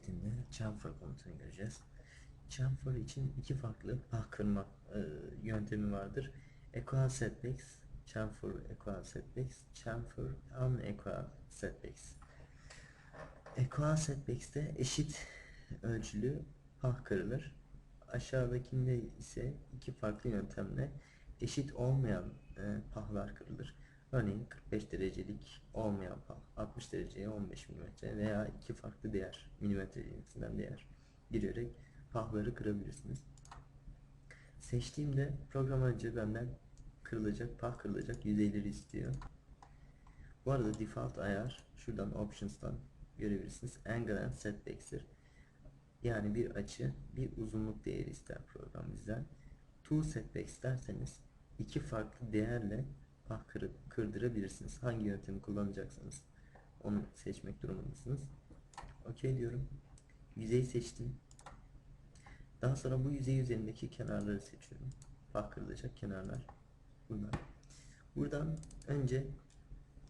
şeklinde chamfer komutunu göreceğiz. Chamfer için iki farklı pah kırma e, yöntemi vardır. Equal setbacks, chamfer equal setbacks, chamfer unequal setbacks. Equal setbacks'te eşit ölçülü pah kırılır. Aşağıdakinde ise iki farklı yöntemle eşit olmayan e, pahlar kırılır. Örneğin 45 derecelik olmayan pah 60 dereceye 15 mm veya iki farklı değer milimetre cinsinden değer girerek pahları kırabilirsiniz. Seçtiğimde program önce benden kırılacak, pah kırılacak yüzeyleri istiyor. Bu arada default ayar şuradan options'tan görebilirsiniz. Angle and setbacks'tir. Yani bir açı, bir uzunluk değeri ister program bizden. Two setbacks derseniz iki farklı değerle pah kırı- kırdırabilirsiniz. Hangi yöntemi kullanacaksanız onu seçmek durumundasınız. OK diyorum. Yüzeyi seçtim. Daha sonra bu yüzey üzerindeki kenarları seçiyorum. Pah kırılacak kenarlar bunlar. Buradan önce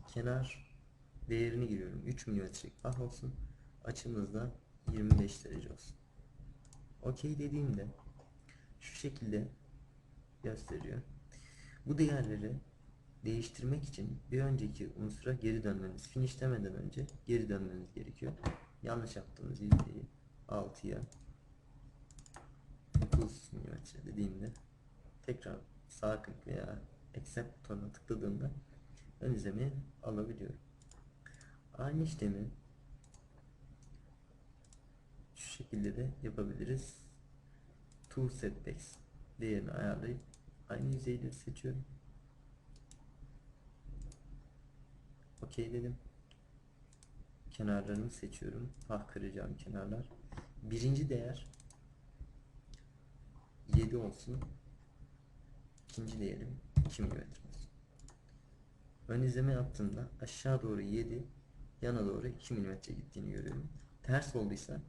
kenar değerini giriyorum. 3 milimetrelik pah olsun. Açımız da 25 derece olsun. OK dediğimde şu şekilde gösteriyor. Bu değerleri değiştirmek için bir önceki unsura geri dönmeniz, finish demeden önce geri dönmeniz gerekiyor. Yanlış yaptığınız yüzdeyi 6'ya 9 mm dediğimde tekrar sağ klik veya accept butonuna tıkladığımda ön izlemeyi alabiliyorum. Aynı işlemi şu şekilde de yapabiliriz. Two setbacks değerini ayarlayıp aynı yüzeyleri seçiyorum. OK dedim. Kenarlarını seçiyorum. Pah kıracağım kenarlar. Birinci değer 7 olsun. İkinci değerim 2 mm olsun. Ön izleme yaptığımda aşağı doğru 7, yana doğru 2 mm gittiğini görüyorum. Ters olduysa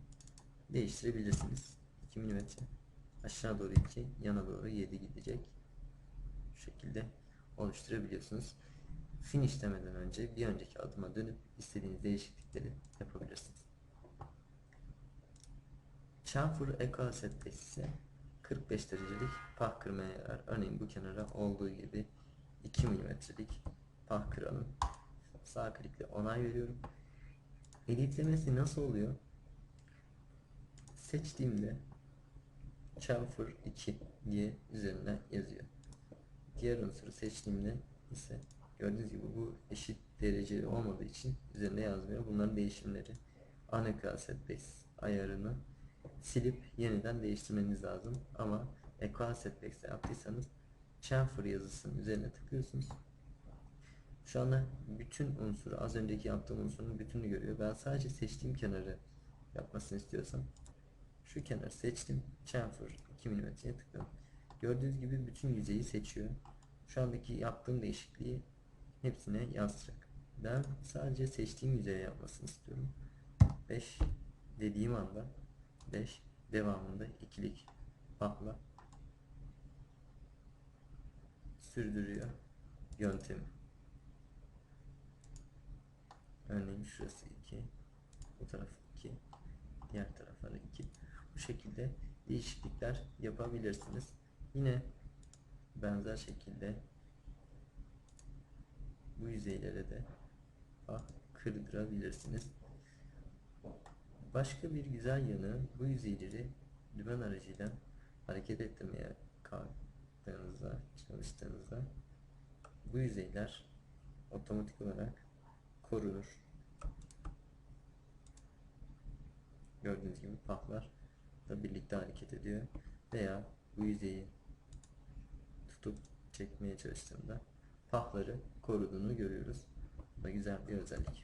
değiştirebilirsiniz. 2 mm aşağı doğru 2, yana doğru 7 gidecek. Şu şekilde oluşturabiliyorsunuz. Finish demeden önce bir önceki adıma dönüp istediğiniz değişiklikleri yapabilirsiniz. Chamfer setback ise 45 derecelik pah kırmaya yarar. Örneğin bu kenara olduğu gibi 2 milimetrelik pah kıralım. Sağ klikle onay veriyorum. Editlemesi nasıl oluyor? Seçtiğimde chamfer 2 diye üzerine yazıyor. Diğer unsuru seçtiğimde ise gördüğünüz gibi bu eşit dereceli olmadığı için üzerinde yazmıyor. Bunların değişimleri unequal setbacks ayarını silip yeniden değiştirmeniz lazım. Ama equal setbacks'te yaptıysanız chamfer yazısının üzerine tıklıyorsunuz. Şu anda bütün unsuru az önceki yaptığım unsurun bütününü görüyor. Ben sadece seçtiğim kenarı yapmasını istiyorsam şu kenarı seçtim. Chamfer 2 mm'ye tıkladım. Gördüğünüz gibi bütün yüzeyi seçiyor. Şu andaki yaptığım değişikliği hepsine yazacak. Ben sadece seçtiğim yüzeye yapmasını istiyorum. 5 dediğim anda 5 devamında ikilik pahla sürdürüyor yöntemi. Örneğin şurası 2, bu taraf 2, diğer tarafları 2. Bu şekilde değişiklikler yapabilirsiniz. Yine benzer şekilde bu yüzeylere de pah kırdırabilirsiniz. Başka bir güzel yanı bu yüzeyleri dümen aracıyla hareket ettirmeye kalktığınızda, çalıştığınızda bu yüzeyler otomatik olarak korunur. Gördüğünüz gibi pahlar da birlikte hareket ediyor veya bu yüzeyi tutup çekmeye çalıştığımda pahları koruduğunu görüyoruz. Bu da güzel bir özellik.